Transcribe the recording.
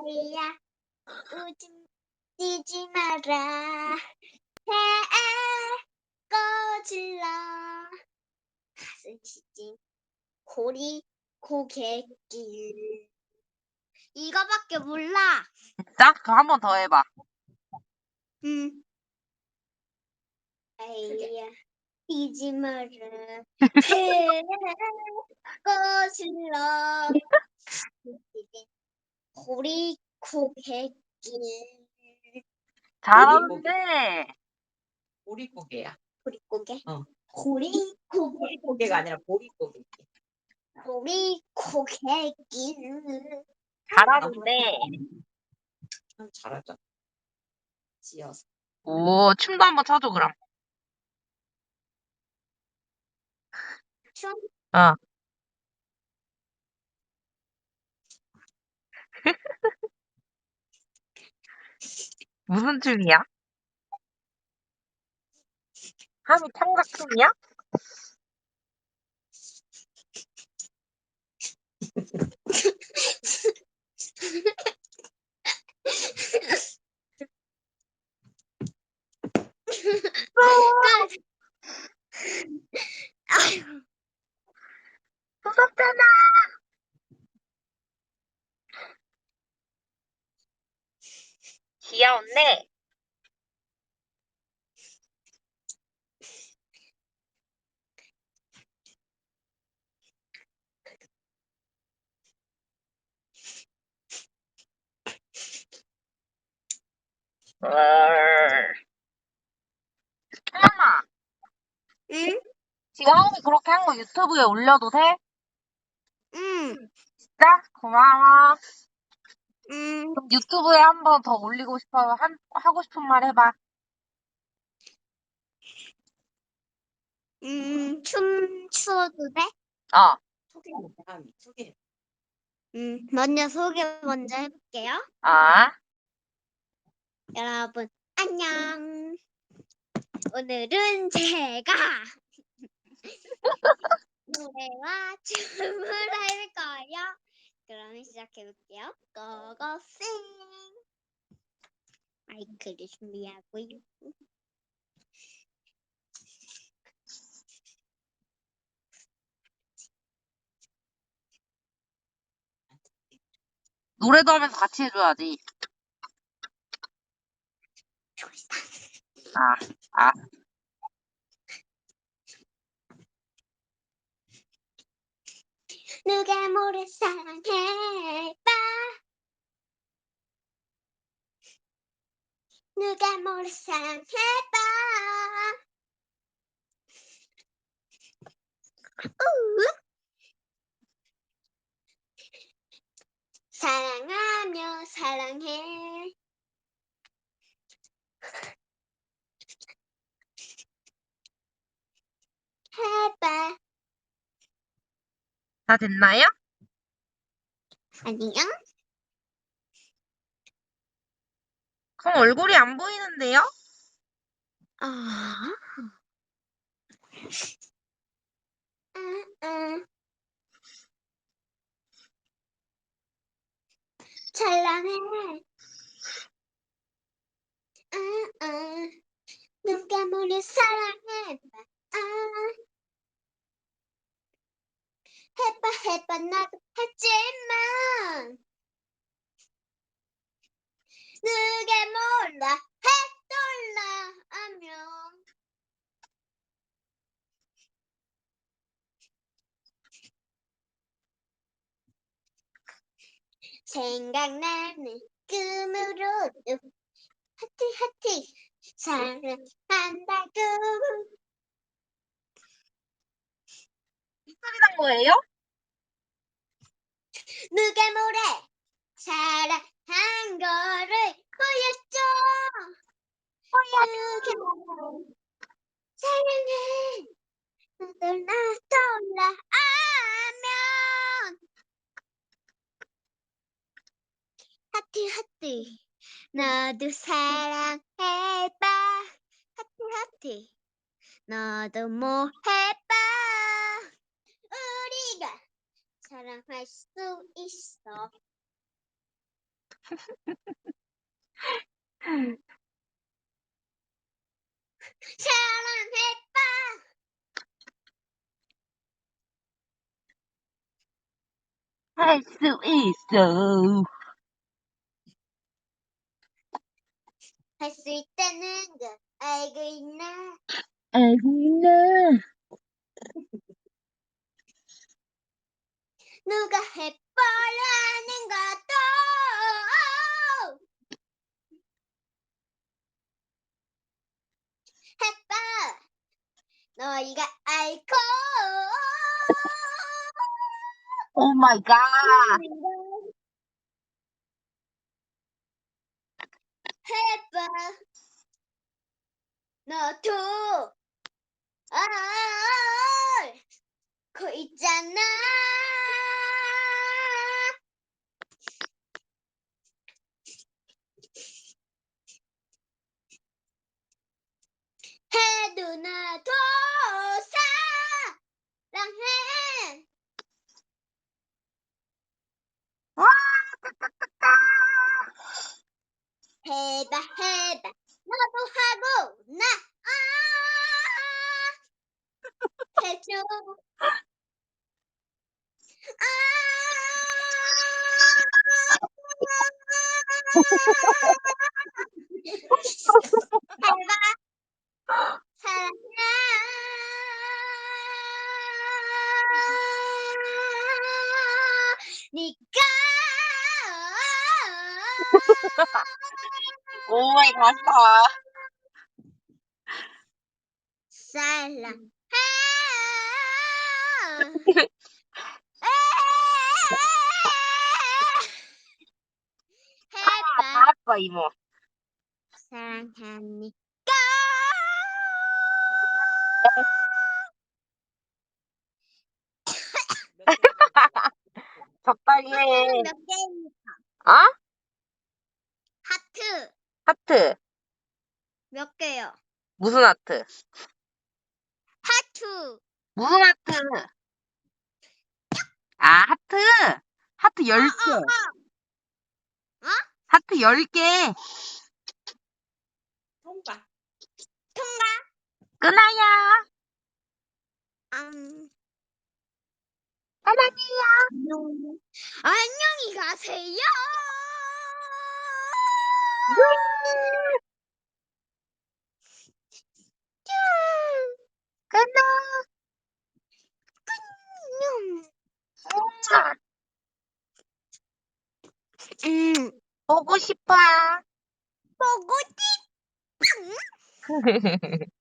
아이야. 우지 뛰지 마라. 해에 꺼질러. 가슴 지진 고리 고갯길. 이거밖에 몰라. 진짜? 그럼 한번 더 해봐. 응. 아이야. 뛰지 마라. 해에 꺼질러 고리 고갯길 잘하는데. 보리고개야. 고리고개 어. 고리고개 보리고개가 아니라 보리고개. 고리고개길 잘하는데. 참 잘하죠. 지어서. 오, 춤도 한번 춰줘, 그럼. 춤 어. 무슨 춤이야? 함이 청각춤이야? 아이고 무섭잖아. 귀여운데. 엄마, 응? 지금 하은이 그렇게 한 거 유튜브에 올려도 돼? 응, 진짜? 고마워. 응. 그럼 유튜브에 한 번 더 올리고 싶어, 한, 하고 싶은 말 해봐. 음, 춤 추어도 돼? 어. 소개 다음이 소개. 음, 먼저 소개 먼저 해볼게요. 아, 여러분, 안녕. 오늘은 제가 노래와 춤을 할 거예요. 그럼 시작해볼게요. 고고싱! 마이크를 준비하고요. 노래도 하면서 같이 해줘야지. 아, 아. 누가 모래 사랑해봐 누가 모래 사랑해봐 우. 사랑하며 사랑해 해봐 다 됐나요? 안녕 그럼 얼굴이 안 보이는데요? 아. 응, 응. 찬란해. 응, 응. 누가 모래 사랑해. 아. 해봐, 해봐, 나도 하지만. 누가 몰라, 해돌라 하면. 생각나는 꿈으로도 하트 하트 사랑한다고 소리 난 거예요? 누가 뭐래? 사랑한 거를 보였죠. 누가 사랑해. 돌아 돌아 하면. 하트 하트. 너도 사랑해봐. 하트 하트. 너도 뭐 해봐 우리가 사랑할 수 있어 사랑해봐. 할수 있어. 할 수 있다는 걸 알고 있나? 알고 있나? 누가 하는 것도. 해봐. 너희가 알고. 오 마이 갓. 해봐. 너도 알고 있잖아 해도 나도 사랑해 와, 따따따따. 해봐 해봐 너도 하고 나 아, 해줘 아, 해봐 사랑하니까 오 마이 갓다. 사랑 해 아빠 이모. 사랑하니까 적당히 해. 하트는 몇 개입니까? 어? 하트 하트. 몇 개요? 무슨 하트? 하트 무슨 하트? 아, 하트. 하트 10개. 어? 하트 10개. 통과. 통과 끊어요. 음, 사랑해요. 안녕히 가세요. 끊어. 음, 보고 싶어. 보고 싶.